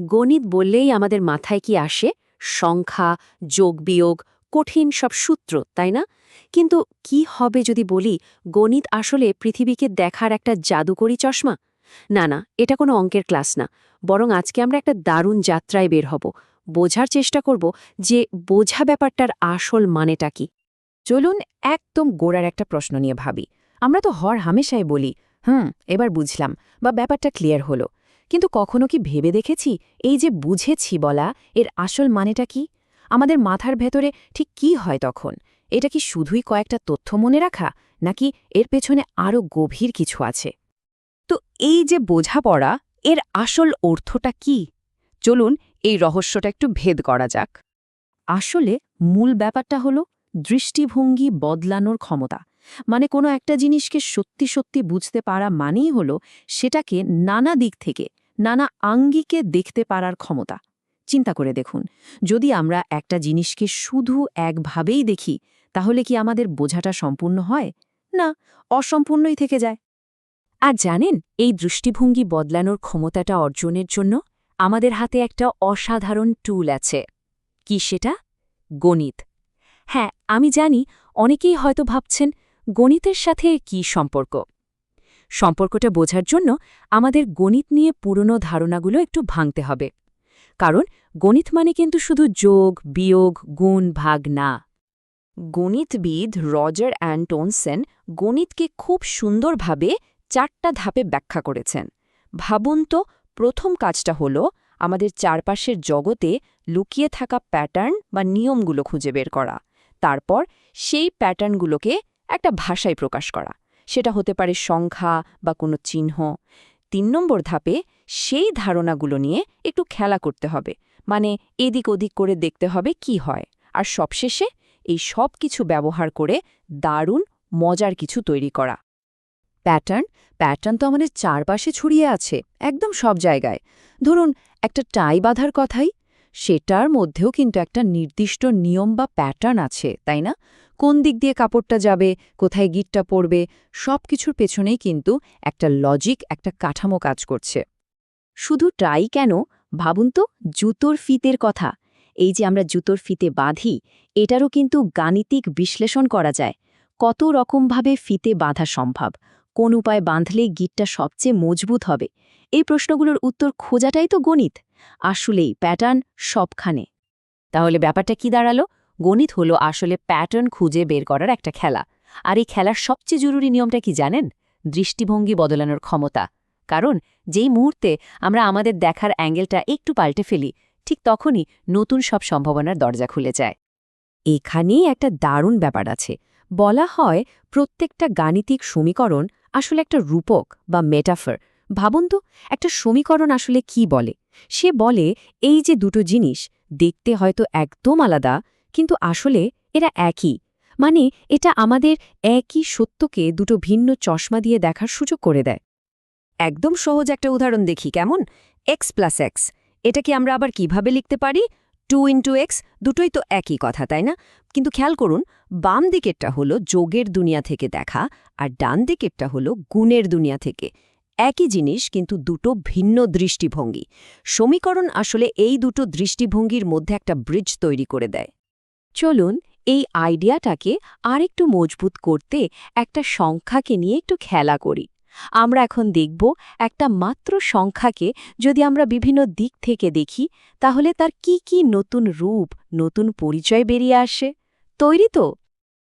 গণিত বললেই আমাদের মাথায় কি আসে? সংখ্যা, যোগ বিয়োগ, কঠিন সব সূত্র, তাই না? কিন্তু কি হবে যদি বলি, গণিত আসলে পৃথিবীকে দেখার একটা জাদুকরী চশমা? না না, এটা কোনো অঙ্কের ক্লাস না। বরং আজকে আমরা একটা দারুণ যাত্রায় বের হব। বোঝার চেষ্টা করব যে বোঝা ব্যাপারটার আসল মানেটা কি। চলুন একদম গোড়ার একটা প্রশ্ন নিয়ে ভাবি। আমরা তো হর হামেশাই বলি, হুম, এবার বুঝলাম বা ব্যাপারটা ক্লিয়ার হলো। কিন্তু কখনো কি ভেবে দেখেছি? এই যে বুঝেছি বলা, এর আসল মানেটা কি? আমাদের মাথার ভেতরে ঠিক কি হয় তখন? এটা কি শুধুই কয়েকটা তথ্য মনে রাখা, নাকি এর পেছনে আরও গভীর কিছু আছে? তো এই যে বোঝাপড়া, এর আসল অর্থটা কি? চলুন এই রহস্যটা একটু ভেদ করা যাক। আসলে মূল ব্যাপারটা হলো দৃষ্টিভঙ্গি বদলানোর ক্ষমতা। মানে কোনো একটা জিনিসকে সত্যি সত্যি বুঝতে পারা মানেই হলো সেটাকে নানা দিক থেকে নানা আঙ্গিকে দেখতে পারার ক্ষমতা। চিন্তা করে দেখুন, যদি আমরা একটা জিনিসকে শুধু একভাবেই দেখি, তাহলে কি আমাদের বোঝাটা সম্পূর্ণ হয়? না, অসম্পূর্ণই থেকে যায়। আর জানেন, এই দৃষ্টিভঙ্গি বদলানোর ক্ষমতাটা অর্জনের জন্য আমাদের হাতে একটা অসাধারণ টুল আছে। কি সেটা? গণিত। হ্যাঁ আমি জানি অনেকেই হয়তো ভাবছেন গণিতের সাথে কি সম্পর্ক। সম্পর্কটা বোঝার জন্য আমাদের গণিত নিয়ে পুরনো ধারণাগুলো একটু ভাঙতে হবে। কারণ গণিত মানে কিন্তু শুধু যোগ, বিয়োগ, গুণ, ভাগ না। গণিতবিদ রজার অ্যান্টনসেন গণিতকে খুব সুন্দরভাবে চারটা ধাপে ব্যাখ্যা করেছেন। ভাবুন তো, প্রথম কাজটা হল আমাদের চারপাশের জগতে লুকিয়ে থাকা প্যাটার্ন বা নিয়মগুলো খুঁজে বের করা। তারপর সেই প্যাটার্নগুলোকে একটা ভাষায় প্রকাশ করা। সেটা হতে পারে সংখ্যা বা কোনো চিহ্ন। তিন নম্বর ধাপে সেই ধারণাগুলো নিয়ে একটু খেলা করতে হবে। মানে এদিক ওদিক করে দেখতে হবে কি হয়। আর সবশেষে এই সব কিছু ব্যবহার করে দারুণ, মজার কিছু তৈরি করা। প্যাটার্ন প্যাটার্ন তো আমাদের চারপাশে ছড়িয়ে আছে, একদম সব জায়গায়। ধরুন, একটা টাই বাঁধার কথাই, সেটার মধ্যেও কিন্তু একটা নির্দিষ্ট নিয়ম বা প্যাটার্ন আছে, তাই না? কোন দিক দিয়ে কাপড়টা যাবে, কোথায় গিটটা পড়বে সব কিছুর পেছনেই কিন্তু একটা লজিক একটা কাঠামো কাজ করছে। শুধু টাই কেন? ভাবুন তো, জুতোর ফিতের কথা। এই যে আমরা জুতোর ফিতে বাঁধি, এটারও কিন্তু গাণিতিক বিশ্লেষণ করা যায়। কত রকমভাবে ফিতে বাঁধা সম্ভব? কোন উপায় বাঁধলে গিটটা সবচেয়ে মজবুত হবে? এই প্রশ্নগুলোর উত্তর খোঁজাটাই তো গণিত। আসলেই প্যাটার্ন সবখানে। তাহলে ব্যাপারটা কি দাঁড়াল? গণিত হলো আসলে প্যাটার্ন খুঁজে বের করার একটা খেলা। আর এই খেলার সবচেয়ে জরুরি নিয়মটা কি জানেন? দৃষ্টিভঙ্গি বদলানোর ক্ষমতা। কারণ যেই মুহূর্তে আমরা আমাদের দেখার অ্যাঙ্গেলটা একটু পাল্টে ফেলি, ঠিক তখনই নতুন সব সম্ভাবনার দরজা খুলে যায়। এখানেই একটা দারুণ ব্যাপার আছে। বলা হয় প্রত্যেকটা গাণিতিক সমীকরণ আসলে একটা রূপক বা মেটাফার ভাবুন তো, একটা সমীকরণ আসলে কি বলে? সে বলে, এই যে দুটো জিনিস, দেখতে হয়তো একদম আলাদা কিন্তু আসলে এরা একই। মানে এটা আমাদের একই সত্যকে দুটো ভিন্ন চশমা দিয়ে দেখার সুযোগ করে দেয়। একদম সহজ একটা উদাহরণ দেখি, কেমন? এক্স প্লাস এক্স এটা কি আমরা আবার কীভাবে লিখতে পারি? টু ইন্টু এক্স দুটোই তো একই কথা, তাই না? কিন্তু খেয়াল করুন, বাম দিকেরটা হলো যোগের দুনিয়া থেকে দেখা আর ডান দিকেরটা হলো গুণের দুনিয়া থেকে। একই জিনিস, কিন্তু দুটো ভিন্ন দৃষ্টিভঙ্গি। সমীকরণ আসলে এই দুটো দৃষ্টিভঙ্গির মধ্যে একটা ব্রিজ তৈরি করে দেয়। চলুন, এই আইডিয়াটাকে আরেকটু মজবুত করতে একটা সংখ্যাকে নিয়ে একটু খেলা করি। আমরা এখন দেখব একটা মাত্র সংখ্যাকে যদি আমরা বিভিন্ন দিক থেকে দেখি, তাহলে তার কি কি নতুন রূপ, নতুন পরিচয় বেরিয়ে আসে? তৈরি তো?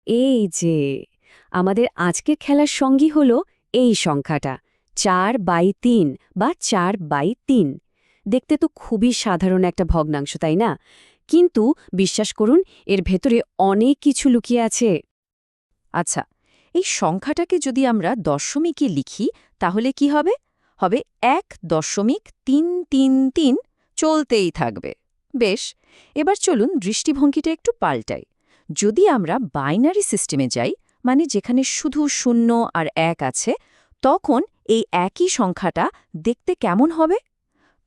এই যে, আমাদের আজকের খেলার সঙ্গী হল এই সংখ্যাটা, চার বাই তিন বা চার বাই তিন। দেখতে তো খুবই সাধারণ একটা ভগ্নাংশ, তাই না? কিন্তু বিশ্বাস করুন, এর ভেতরে অনেক কিছু লুকিয়ে আছে। আচ্ছা এই সংখ্যাটাকে যদি আমরা দশমিকে লিখি, তাহলে কি হবে? হবে এক দশমিক তিন তিন তিন চলতেই থাকবে। বেশ, এবার চলুন দৃষ্টিভঙ্গিটা একটু পাল্টাই। যদি আমরা বাইনারি সিস্টেমে যাই মানে যেখানে শুধু শূন্য আর এক আছে, তখন এই একই সংখ্যাটা দেখতে কেমন হবে?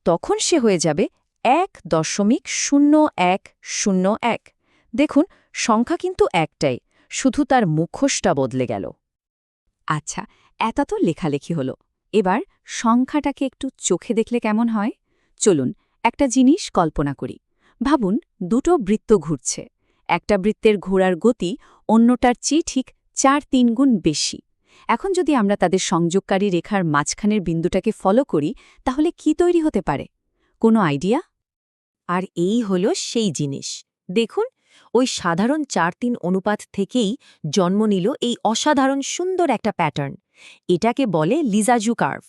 তখন সে হয়ে যাবে এক দশমিক শূন্য এক শূন্য এক। দেখুন, সংখ্যা কিন্তু একটাই, শুধু তার মুখোশটা বদলে গেল। আচ্ছা এত তো লেখালেখি হলো। এবার সংখ্যাটাকে একটু চোখে দেখলে কেমন হয়? চলুন, একটা জিনিস কল্পনা করি। ভাবুন, দুটো বৃত্ত ঘুরছে। একটা বৃত্তের ঘোরার গতি অন্যটার চেয়ে ঠিক চার তিন গুণ বেশি। এখন যদি আমরা তাদের সংযোগকারী রেখার মাঝখানের বিন্দুটাকে ফলো করি, তাহলে কি তৈরি হতে পারে? কোনো আইডিয়া? আর এই হল সেই জিনিস। দেখুন, ওই সাধারণ চার তিন অনুপাত থেকেই জন্ম নিল এই অসাধারণ সুন্দর একটা প্যাটার্ন। এটাকে বলে লিজাজু কার্ভ।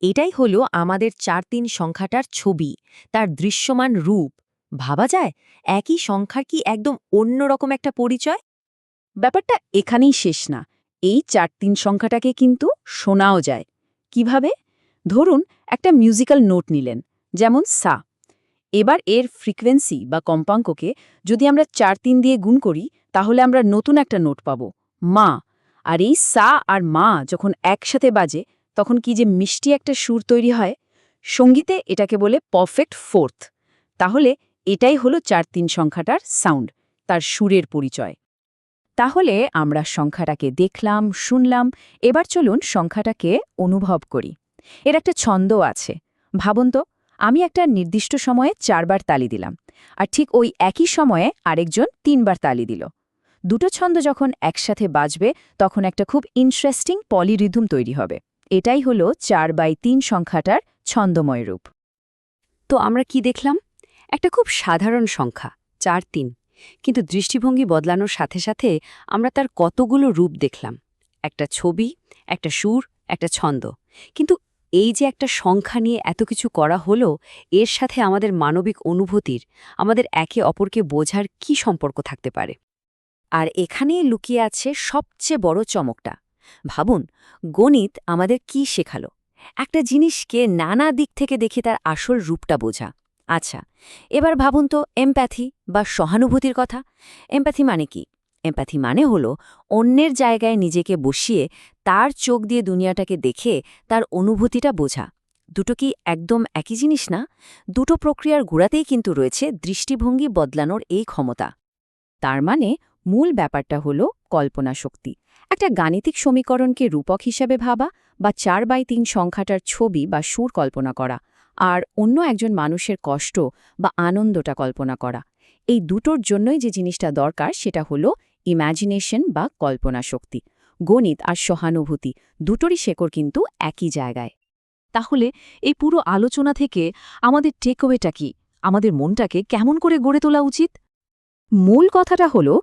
এটাই হল আমাদের চার তিন সংখ্যাটার ছবি, তার দৃশ্যমান রূপ। ভাবা যায়? একই সংখ্যার কি একদম অন্যরকম একটা পরিচয়? ব্যাপারটা এখানেই শেষ না। এই চার তিন সংখ্যাটাকে কিন্তু শোনাও যায়। কীভাবে? ধরুন, একটা মিউজিক্যাল নোট নিলেন। যেমন সা। এবার এর ফ্রিকোয়েন্সি বা কম্পাঙ্ককে যদি আমরা চার তিন দিয়ে গুণ করি, তাহলে আমরা নতুন একটা নোট পাব, মা। আর এই সা আর মা যখন একসাথে বাজে, তখন কি যে মিষ্টি একটা সুর তৈরি হয়? সঙ্গীতে এটাকে বলে পারফেক্ট ফোর্থ। তাহলে এটাই হলো চার তিন সংখ্যাটার সাউন্ড, তার সুরের পরিচয়। তাহলে আমরা সংখ্যাটাকে দেখলাম, শুনলাম, এবার চলুন সংখ্যাটাকে অনুভব করি। এর একটা ছন্দ আছে, ভাবুন তো। আমি একটা নির্দিষ্ট সময়ে চারবার তালি দিলাম, আর ঠিক ওই একই সময়ে আরেকজন তিনবার তালি দিল। দুটো ছন্দ যখন একসাথে বাজবে, তখন একটা খুব ইন্টারেস্টিং পলিরিধম তৈরি হবে। এটাই হলো চার বাই তিন সংখ্যাটার ছন্দময় রূপ। তো আমরা কি দেখলাম? একটা খুব সাধারণ সংখ্যা, চার তিন। কিন্তু দৃষ্টিভঙ্গি বদলানোর সাথে সাথে আমরা তার কতগুলো রূপ দেখলাম? একটা ছবি, একটা সুর, একটা ছন্দ। কিন্তু এই যে একটা সংখ্যা নিয়ে এত কিছু করা হলো, এর সাথে আমাদের মানবিক অনুভূতির, আমাদের একে অপরকে বোঝার কি সম্পর্ক থাকতে পারে? আর এখানেই লুকিয়ে আছে সবচেয়ে বড় চমকটা। ভাবুন, গণিত আমাদের কি শেখালো? একটা জিনিসকে নানা দিক থেকে দেখে তার আসল রূপটা বোঝা। আচ্ছা এবার ভাবুন তো, এমপ্যাথি বা সহানুভূতির কথা। এমপ্যাথি মানে কি? এমপ্যাথি মানে হলো অন্যের জায়গায় নিজেকে বসিয়ে তার চোখ দিয়ে দুনিয়াটাকে দেখে তার অনুভূতিটা বোঝা। দুটো কি একদম একই জিনিস না? দুটো প্রক্রিয়ার গোড়াতেই কিন্তু রয়েছে দৃষ্টিভঙ্গি বদলানোর এই ক্ষমতা। তার মানে মূল ব্যাপারটা হলো কল্পনা শক্তি। একটা গাণিতিক সমীকরণকে রূপক হিসাবে ভাবা বা চার বাই তিন সংখ্যাটার ছবি বা সুর কল্পনা করা আর অন্য একজন মানুষের কষ্ট বা আনন্দটা কল্পনা করা। এই দুটোর জন্যই যে জিনিসটা দরকার সেটা হলো ইম্যাজিনেশন বা কল্পনা শক্তি, গণিত আর সহানুভূতি দুটোরই শেকড় কিন্তু একই জায়গায়। তাহলে এই পুরো আলোচনা থেকে আমাদের টেকওয়েটা কি? আমাদের মনটাকে কেমন করে গড়ে তোলা উচিত? মূল কথাটা হলো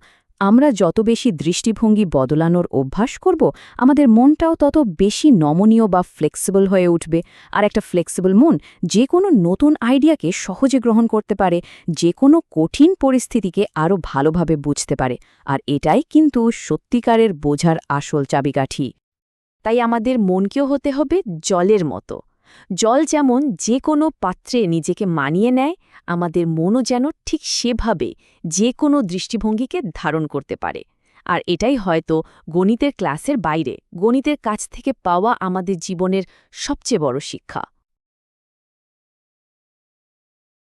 আমরা যত বেশি দৃষ্টিভঙ্গি বদলানোর অভ্যাস করব, আমাদের মনটাও তত বেশি নমনীয় বা ফ্লেক্সিবল হয়ে উঠবে। আর একটা ফ্লেক্সিবল মন যে কোনো নতুন আইডিয়াকে সহজে গ্রহণ করতে পারে, যে কোনো কঠিন পরিস্থিতিকে আরও ভালোভাবে বুঝতে পারে। আর এটাই কিন্তু সত্যিকারের বোঝার আসল চাবিকাঠি। তাই আমাদের মনকেও হতে হবে জলের মতো। জল যেমন যে কোনো পাত্রে নিজেকে মানিয়ে নেয়, আমাদের মনও যেন ঠিক সেভাবে যে কোনো দৃষ্টিভঙ্গিকে ধারণ করতে পারে। আর এটাই হয়তো গণিতের ক্লাসের বাইরে, গণিতের কাছ থেকে পাওয়া আমাদের জীবনের সবচেয়ে বড় শিক্ষা।